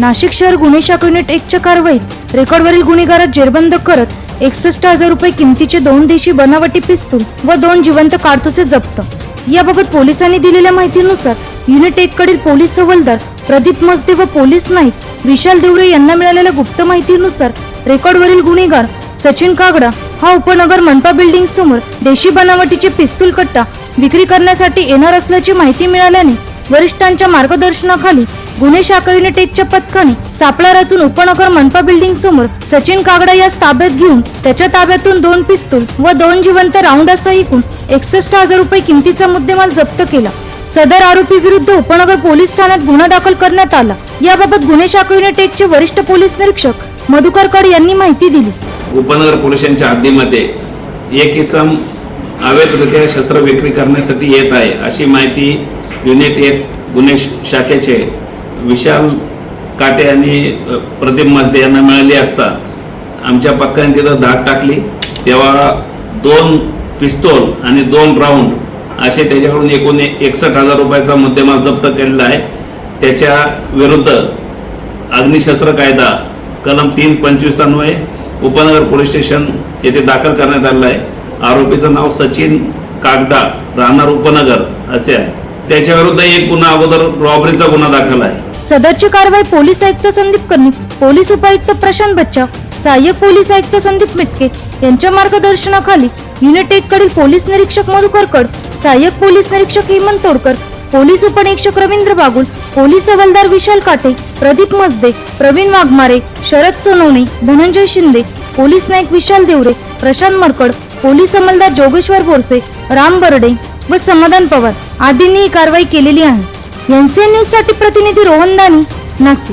नाशिक शहर गुन्हे शाखा युनिट एकच्या कारवाईत रेकॉर्डवरील गुन्हेगारात जेरबंद करत एकसष्ट हजार रुपये किमतीचे दोन देशी बनावटी पिस्तूल व दोन जिवंत कारतुसे जप्त. याबाबत पोलिसांनी दिलेल्या माहितीनुसार युनिट एक कडील पोलीस हवालदार प्रदीप मस्ते व पोलीस नाईक विशाल देवरे यांना मिळालेल्या गुप्त माहितीनुसार रेकॉर्डवरील गुन्हेगार सचिन कागडा हा उपनगर मनपा बिल्डिंग समोर देशी बनावटीचे पिस्तूल कट्टा विक्री करण्यासाठी येणार असल्याची माहिती मिळाल्याने वरिष्ठांच्या मार्गदर्शनाखाली गुन्हे शाखा युनिटेकच्या पथकाने सापळा रचून उपनगर मनपा बिल्डिंग समोर सचिन कागडा यास ताब्यात घेऊन त्याच्या ताब्यातून दोन पिस्तूल व दोन जिवंत राऊंड असा एकूण एकसष्ट हजार रुपये किमतीचा मुद्देमाल जप्त केला. सदर आरोपी विरुद्ध उपनगर पोलीस ठाण्यात गुन्हा दाखल करण्यात आला. याबाबत गुन्हे शाखा युनिट वरिष्ठ पोलीस निरीक्षक मधुकर कड यांनी माहिती दिली. उपनगर पोलिसांच्या हद्दीमध्ये एक इसम अवैधरित्या शस्त्र विक्री करण्यासाठी येत आहे अशी माहिती युनिट एक गुन्हे शाखेचे विशाल काटे आणि प्रदीप मजदे यांना मिळाली असता आमच्या पक्काने तिथं धाक टाकली. तेव्हा दोन पिस्तोल आणि दोन राऊंड असे त्याच्याकडून एकूण एकसष्ट हजार रुपयाचा मुद्देमाल जप्त केलेला आहे. त्याच्या विरुद्ध अग्निशस्त्र कायदा कलम तीन पंचवीस अन्वये उपनगर पोलीस स्टेशन येथे दाखल करण्यात आलेलं आहे. आरोपीचं नाव सचिन कागडा राहणार उपनगर असे आहे. त्याच्याविरुद्ध एक गुन्हा अगोदर रॉबरीचा गुन्हा दाखल आहे. सदरची कारवाई पोलीस आयुक्त संदीप कर्णिक पोलीस उपायुक्त प्रशांत बच्चा सहाय्यक पोलीस आयुक्त संदीप मिटके यांच्या मार्गदर्शनाखाली युनिट एक कडील पोलीस निरीक्षक मधुकर कड सहाय्यक पोलीस निरीक्षक हेमंत तोडकर पोलीस उपनिरीक्षक रवींद्र बागुल पोलीस हवालदार विशाल काटे प्रदीप मजदे प्रवीण वाघमारे शरद सोनवणे धनंजय शिंदे पोलीस नाईक विशाल देवरे प्रशांत मरकड पोलीस अंमलदार जोगेश्वर बोरसे राम बर्डे व समाधान पवार आदींनी ही कारवाई केलेली आहे. ఎన్సీఎన్ న్యూస్ సాటి ప్రతినిధి రోహన్ దాని. నాసిక్